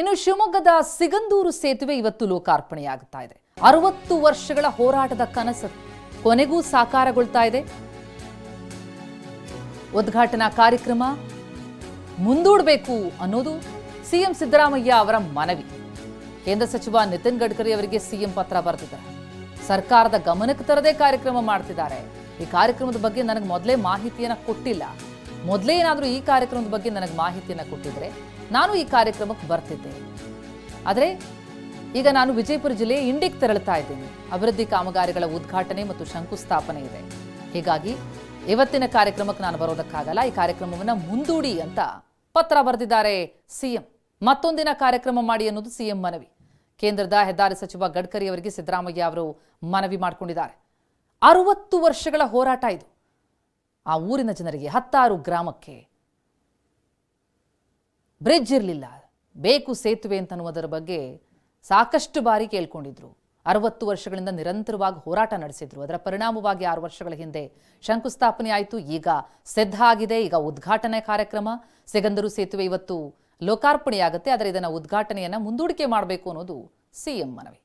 ಇನ್ನು ಶಿವಮೊಗ್ಗದ ಸಿಗಂದೂರು ಸೇತುವೆ ಇವತ್ತು ಲೋಕಾರ್ಪಣೆಯಾಗುತ್ತಾ ಇದೆ. ಅರವತ್ತು ವರ್ಷಗಳ ಹೋರಾಟದ ಕನಸು ಕೊನೆಗೂ ಸಾಕಾರಗೊಳ್ತಾ ಇದೆ. ಉದ್ಘಾಟನಾ ಕಾರ್ಯಕ್ರಮ ಮುಂದೂಡಬೇಕು ಅನ್ನೋದು ಸಿಎಂ ಸಿದ್ದರಾಮಯ್ಯ ಅವರ ಮನವಿ. ಕೇಂದ್ರ ಸಚಿವ ನಿತಿನ್ ಗಡ್ಕರಿ ಅವರಿಗೆ ಸಿಎಂ ಪತ್ರ ಬರೆದಿದ್ದಾರೆ. ಸರ್ಕಾರದ ಗಮನಕ್ಕೆ ತರದೇ ಕಾರ್ಯಕ್ರಮ ಮಾಡ್ತಿದ್ದಾರೆ. ಈ ಕಾರ್ಯಕ್ರಮದ ಬಗ್ಗೆ ನನಗೆ ಮೊದಲೇ ಮಾಹಿತಿಯನ್ನ ಕೊಟ್ಟಿಲ್ಲ. ಮೊದಲೇ ಏನಾದರೂ ಈ ಕಾರ್ಯಕ್ರಮದ ಬಗ್ಗೆ ನನಗೆ ಮಾಹಿತಿಯನ್ನು ಕೊಟ್ಟಿದ್ರೆ ನಾನು ಈ ಕಾರ್ಯಕ್ರಮಕ್ಕೆ ಬರ್ತಿದ್ದೆ ಆದರೆ ಈಗ ನಾನು ವಿಜಯಪುರ ಜಿಲ್ಲೆ ಇಂಡಿಗೆ ತೆರಳುತ್ತಾ ಇದ್ದೀನಿ. ಅಭಿವೃದ್ಧಿ ಕಾಮಗಾರಿಗಳ ಉದ್ಘಾಟನೆ ಮತ್ತು ಶಂಕುಸ್ಥಾಪನೆ ಇದೆ. ಹೀಗಾಗಿ ಇವತ್ತಿನ ಕಾರ್ಯಕ್ರಮಕ್ಕೆ ನಾನು ಬರೋದಕ್ಕಾಗಲ್ಲ, ಈ ಕಾರ್ಯಕ್ರಮವನ್ನು ಮುಂದೂಡಿ ಅಂತ ಪತ್ರ ಬರೆದಿದ್ದಾರೆ ಸಿಎಂ. ಮತ್ತೊಂದಿನ ಕಾರ್ಯಕ್ರಮ ಮಾಡಿ ಅನ್ನೋದು ಸಿಎಂ ಮನವಿ. ಕೇಂದ್ರದ ಹೆದ್ದಾರಿ ಸಚಿವ ಗಡ್ಕರಿ ಅವರಿಗೆ ಸಿದ್ದರಾಮಯ್ಯ ಅವರು ಮನವಿ ಮಾಡಿಕೊಂಡಿದ್ದಾರೆ. ಅರುವತ್ತು ವರ್ಷಗಳ ಹೋರಾಟ ಇದು. ಆ ಊರಿನ ಜನರಿಗೆ ಹತ್ತಾರು ಗ್ರಾಮಕ್ಕೆ ಬ್ರಿಡ್ಜ್ ಇರಲಿಲ್ಲ. ಬೇಕು ಸೇತುವೆ ಅಂತ ಅನ್ನುವುದರ ಬಗ್ಗೆ ಸಾಕಷ್ಟು ಬಾರಿ ಕೇಳ್ಕೊಂಡಿದ್ರು. ಅರವತ್ತು ವರ್ಷಗಳಿಂದ ನಿರಂತರವಾಗಿ ಹೋರಾಟ ನಡೆಸಿದ್ರು. ಅದರ ಪರಿಣಾಮವಾಗಿ ಆರು ವರ್ಷಗಳ ಹಿಂದೆ ಶಂಕುಸ್ಥಾಪನೆ ಆಯಿತು. ಈಗ ಸಿದ್ಧ ಆಗಿದೆ. ಈಗ ಉದ್ಘಾಟನೆ ಕಾರ್ಯಕ್ರಮ. ಸಿಗಂದರು ಸೇತುವೆ ಇವತ್ತು ಲೋಕಾರ್ಪಣೆಯಾಗುತ್ತೆ. ಆದರೆ ಇದನ್ನು ಉದ್ಘಾಟನೆಯನ್ನು ಮುಂದೂಡಿಕೆ ಮಾಡಬೇಕು ಅನ್ನೋದು ಸಿಎಂ ಮನವಿ.